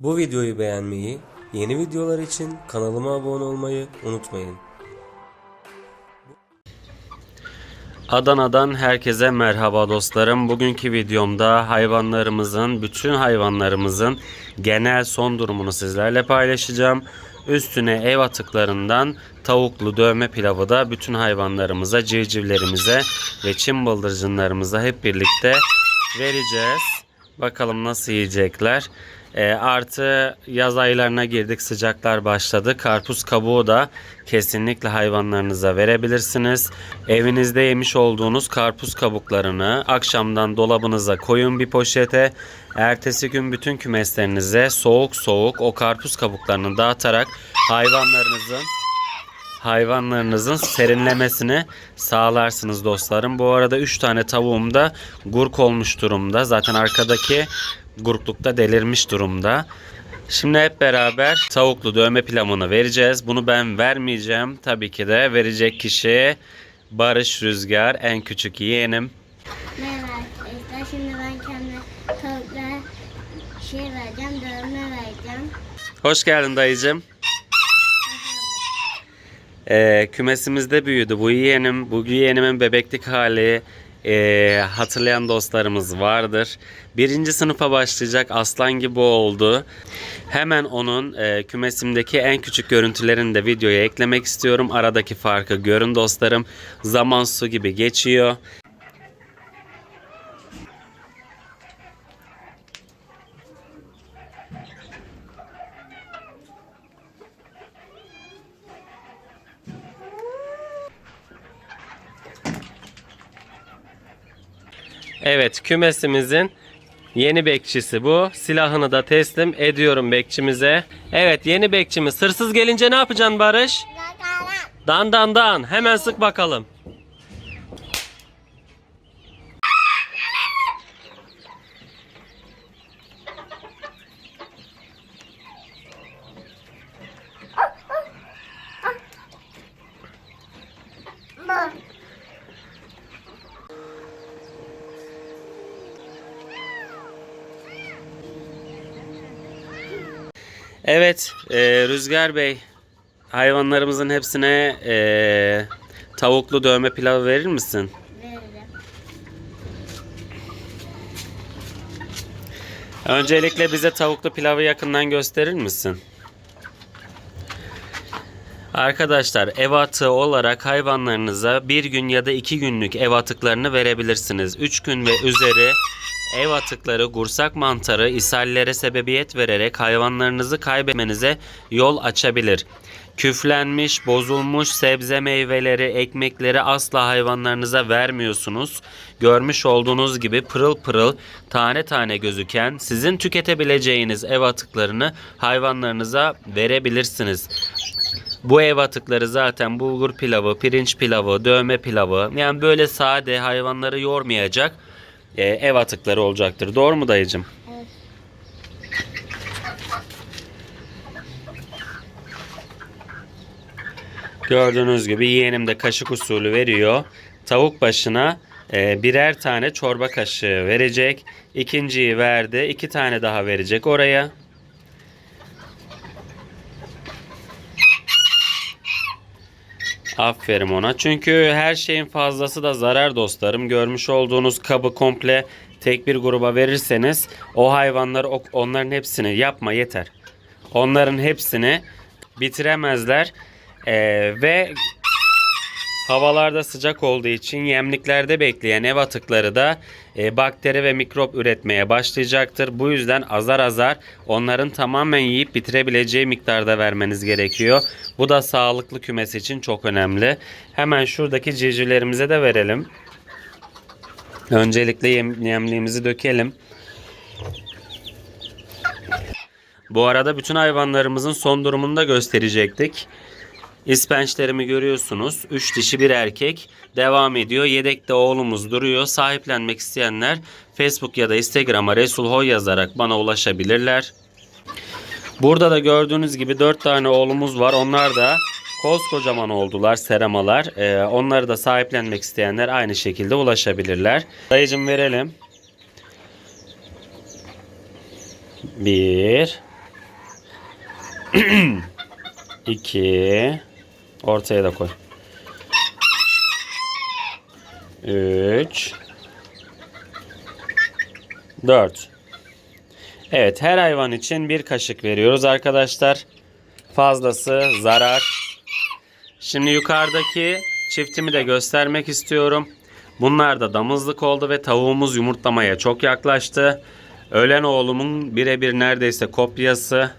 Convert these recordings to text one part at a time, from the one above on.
Bu videoyu beğenmeyi, yeni videolar için kanalıma abone olmayı unutmayın. Adana'dan herkese merhaba dostlarım. Bugünkü videomda hayvanlarımızın, bütün hayvanlarımızın genel son durumunu sizlerle paylaşacağım. Üstüne ev atıklarından tavuklu dövme pilavı da bütün hayvanlarımıza, civcivlerimize ve çim bıldırcınlarımıza hep birlikte vereceğiz. Bakalım nasıl yiyecekler. E, artı yaz aylarına girdik sıcaklar başladı. Karpuz kabuğu da kesinlikle hayvanlarınıza verebilirsiniz. Evinizde yemiş olduğunuz karpuz kabuklarını akşamdan dolabınıza koyun bir poşete. Ertesi gün bütün kümeslerinize soğuk soğuk o karpuz kabuklarını dağıtarak hayvanlarınızın hayvanlarınızın serinlemesini sağlarsınız dostlarım. Bu arada 3 tane tavuğum da gurk olmuş durumda. Zaten arkadaki gurklukta delirmiş durumda. Şimdi hep beraber tavuklu dövme pilavını vereceğiz. Bunu ben vermeyeceğim. Tabii ki de verecek kişi Barış Rüzgar en küçük yeğenim. Merhaba arkadaşlar. Şimdi ben kendi tavuklara şey vereceğim, dövme vereceğim. Hoş geldin dayıcım. Ee, kümesimizde büyüdü. Bu yeğenim, bu yeğenimin bebeklik hali ee, hatırlayan dostlarımız vardır. Birinci sınıfa başlayacak aslan gibi oldu. Hemen onun ee, kümesimdeki en küçük görüntülerini de videoya eklemek istiyorum. Aradaki farkı görün dostlarım. Zaman su gibi geçiyor. Evet kümesimizin yeni bekçisi bu. Silahını da teslim ediyorum bekçimize. Evet yeni bekçimiz. Hırsız gelince ne yapacaksın Barış? Dan dan dan. Hemen sık bakalım. Evet e, Rüzgar Bey. Hayvanlarımızın hepsine e, tavuklu dövme pilavı verir misin? Veririm. Öncelikle bize tavuklu pilavı yakından gösterir misin? Arkadaşlar ev atığı olarak hayvanlarınıza bir gün ya da iki günlük ev atıklarını verebilirsiniz. Üç gün ve üzeri ev atıkları gursak mantarı ishallere sebebiyet vererek hayvanlarınızı kaybetmenize yol açabilir. Küflenmiş, bozulmuş sebze meyveleri, ekmekleri asla hayvanlarınıza vermiyorsunuz. Görmüş olduğunuz gibi pırıl pırıl, tane tane gözüken sizin tüketebileceğiniz ev atıklarını hayvanlarınıza verebilirsiniz. Bu ev atıkları zaten bulgur pilavı, pirinç pilavı, dövme pilavı yani böyle sade hayvanları yormayacak e, ev atıkları olacaktır. Doğru mu dayıcım? Evet. Gördüğünüz gibi yeğenim de kaşık usulü veriyor. Tavuk başına e, birer tane çorba kaşığı verecek. İkinciyi verdi. iki tane daha verecek oraya. Aferin ona. Çünkü her şeyin fazlası da zarar dostlarım. Görmüş olduğunuz kabı komple tek bir gruba verirseniz o hayvanlar o- onların hepsini yapma yeter. Onların hepsini bitiremezler. Ee, ve havalarda sıcak olduğu için yemliklerde bekleyen ev atıkları da e, bakteri ve mikrop üretmeye başlayacaktır. Bu yüzden azar azar onların tamamen yiyip bitirebileceği miktarda vermeniz gerekiyor. Bu da sağlıklı kümes için çok önemli. Hemen şuradaki civcivlerimize de verelim. Öncelikle yem, yemliğimizi dökelim. Bu arada bütün hayvanlarımızın son durumunu da gösterecektik. İspençlerimi görüyorsunuz. 3 dişi bir erkek devam ediyor. Yedekte oğlumuz duruyor. Sahiplenmek isteyenler Facebook ya da Instagram'a Resul Hoy yazarak bana ulaşabilirler. Burada da gördüğünüz gibi 4 tane oğlumuz var. Onlar da koskocaman oldular seramalar. Ee, onları da sahiplenmek isteyenler aynı şekilde ulaşabilirler. Dayıcım verelim. Bir. 2 Ortaya da koy. 3 4 Evet her hayvan için bir kaşık veriyoruz arkadaşlar. Fazlası zarar. Şimdi yukarıdaki çiftimi de göstermek istiyorum. Bunlar da damızlık oldu ve tavuğumuz yumurtlamaya çok yaklaştı. Ölen oğlumun birebir neredeyse kopyası.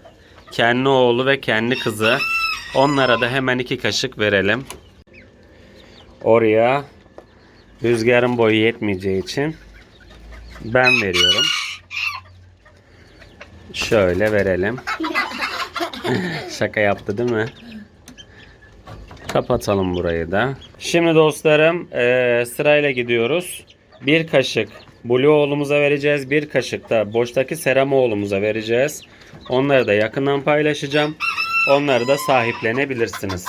Kendi oğlu ve kendi kızı. Onlara da hemen iki kaşık verelim. Oraya rüzgarın boyu yetmeyeceği için ben veriyorum. Şöyle verelim. Şaka yaptı değil mi? Kapatalım burayı da. Şimdi dostlarım eee, sırayla gidiyoruz. Bir kaşık Blue oğlumuza vereceğiz. Bir kaşık da boştaki Serama oğlumuza vereceğiz. Onları da yakından paylaşacağım. Onları da sahiplenebilirsiniz.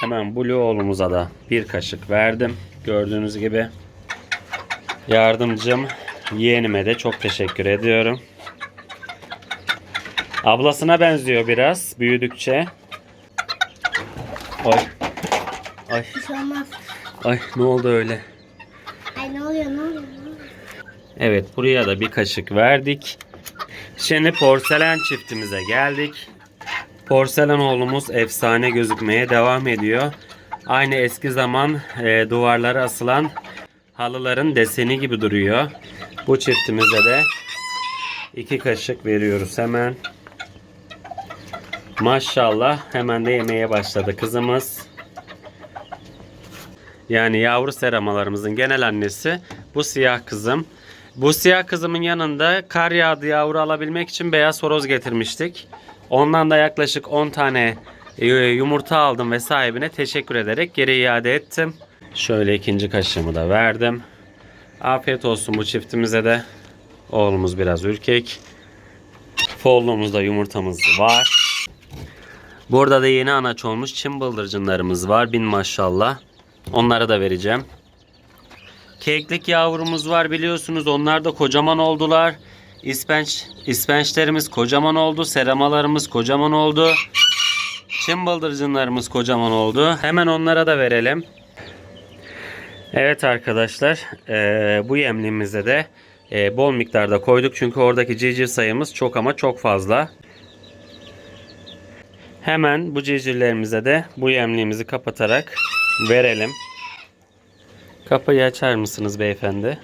Hemen Blue oğlumuza da bir kaşık verdim. Gördüğünüz gibi. Yardımcım yeğenime de çok teşekkür ediyorum. Ablasına benziyor biraz büyüdükçe. Ay. Ay. Ay ne oldu öyle? Ay ne oluyor ne oluyor? Evet buraya da bir kaşık verdik. Şimdi porselen çiftimize geldik. Porselen oğlumuz efsane gözükmeye devam ediyor. Aynı eski zaman e, duvarlara asılan halıların deseni gibi duruyor. Bu çiftimize de iki kaşık veriyoruz hemen. Maşallah hemen de yemeye başladı kızımız. Yani yavru seramalarımızın genel annesi bu siyah kızım. Bu siyah kızımın yanında kar yağdı yavru alabilmek için beyaz horoz getirmiştik. Ondan da yaklaşık 10 tane e, yumurta aldım ve sahibine teşekkür ederek geri iade ettim. Şöyle ikinci kaşığımı da verdim. Afiyet olsun bu çiftimize de. Oğlumuz biraz ürkek. Follumuzda yumurtamız var. Burada da yeni anaç olmuş çim bıldırcınlarımız var. Bin maşallah. Onlara da vereceğim. Keklik yavrumuz var biliyorsunuz. Onlar da kocaman oldular. İspenç, ispençlerimiz kocaman oldu. Seramalarımız kocaman oldu. Çim bıldırcınlarımız kocaman oldu. Hemen onlara da verelim. Evet arkadaşlar. eee, bu yemliğimize de eee, bol miktarda koyduk. Çünkü oradaki civciv sayımız çok ama çok fazla. Hemen bu civcivlerimize de bu yemliğimizi kapatarak verelim. Kapıyı açar mısınız beyefendi?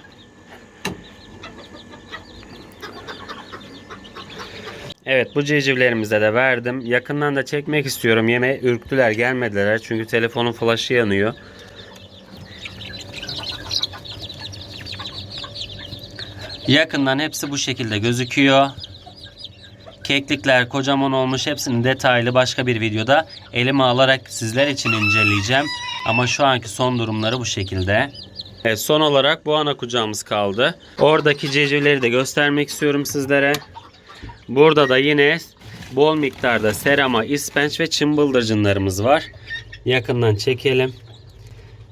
Evet bu civcivlerimize de verdim. Yakından da çekmek istiyorum. Yine ürktüler gelmediler. Çünkü telefonun flaşı yanıyor. Yakından hepsi bu şekilde gözüküyor. Keklikler kocaman olmuş. Hepsini detaylı başka bir videoda elime alarak sizler için inceleyeceğim. Ama şu anki son durumları bu şekilde. Evet, son olarak bu ana kucağımız kaldı. Oradaki civcivleri de göstermek istiyorum sizlere. Burada da yine bol miktarda serama, ispenç ve çımbıldırcınlarımız var. Yakından çekelim.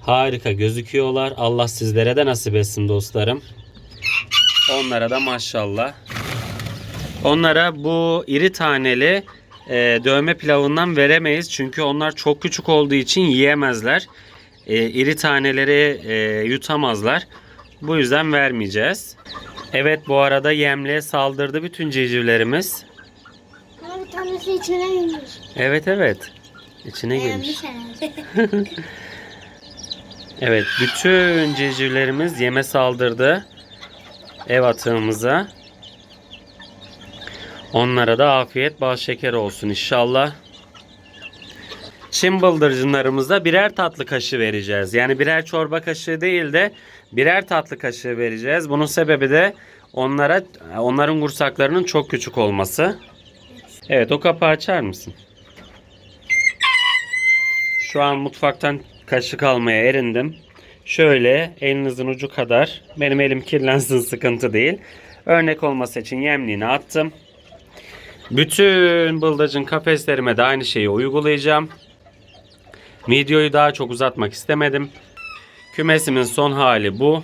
Harika gözüküyorlar. Allah sizlere de nasip etsin dostlarım. Onlara da maşallah. Onlara bu iri taneli e, dövme pilavından veremeyiz. Çünkü onlar çok küçük olduğu için yiyemezler. E, iri taneleri e, yutamazlar. Bu yüzden vermeyeceğiz. Evet bu arada yemliğe saldırdı bütün civcivlerimiz. Ama bir tanesi içine girmiş. Evet evet. İçine girmiş. Evet bütün civcivlerimiz yeme saldırdı. Ev atığımıza. Onlara da afiyet bal şeker olsun inşallah. Çin bıldırcınlarımıza birer tatlı kaşığı vereceğiz. Yani birer çorba kaşığı değil de birer tatlı kaşığı vereceğiz. Bunun sebebi de onlara onların kursaklarının çok küçük olması. Evet o kapağı açar mısın? Şu an mutfaktan kaşık almaya erindim. Şöyle elinizin ucu kadar. Benim elim kirlensin sıkıntı değil. Örnek olması için yemliğini attım. Bütün bıldırcın kafeslerime de aynı şeyi uygulayacağım. Videoyu daha çok uzatmak istemedim. Kümesimin son hali bu.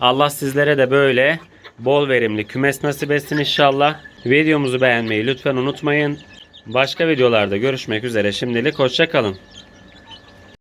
Allah sizlere de böyle bol verimli kümes nasip etsin inşallah. Videomuzu beğenmeyi lütfen unutmayın. Başka videolarda görüşmek üzere. Şimdilik hoşça kalın.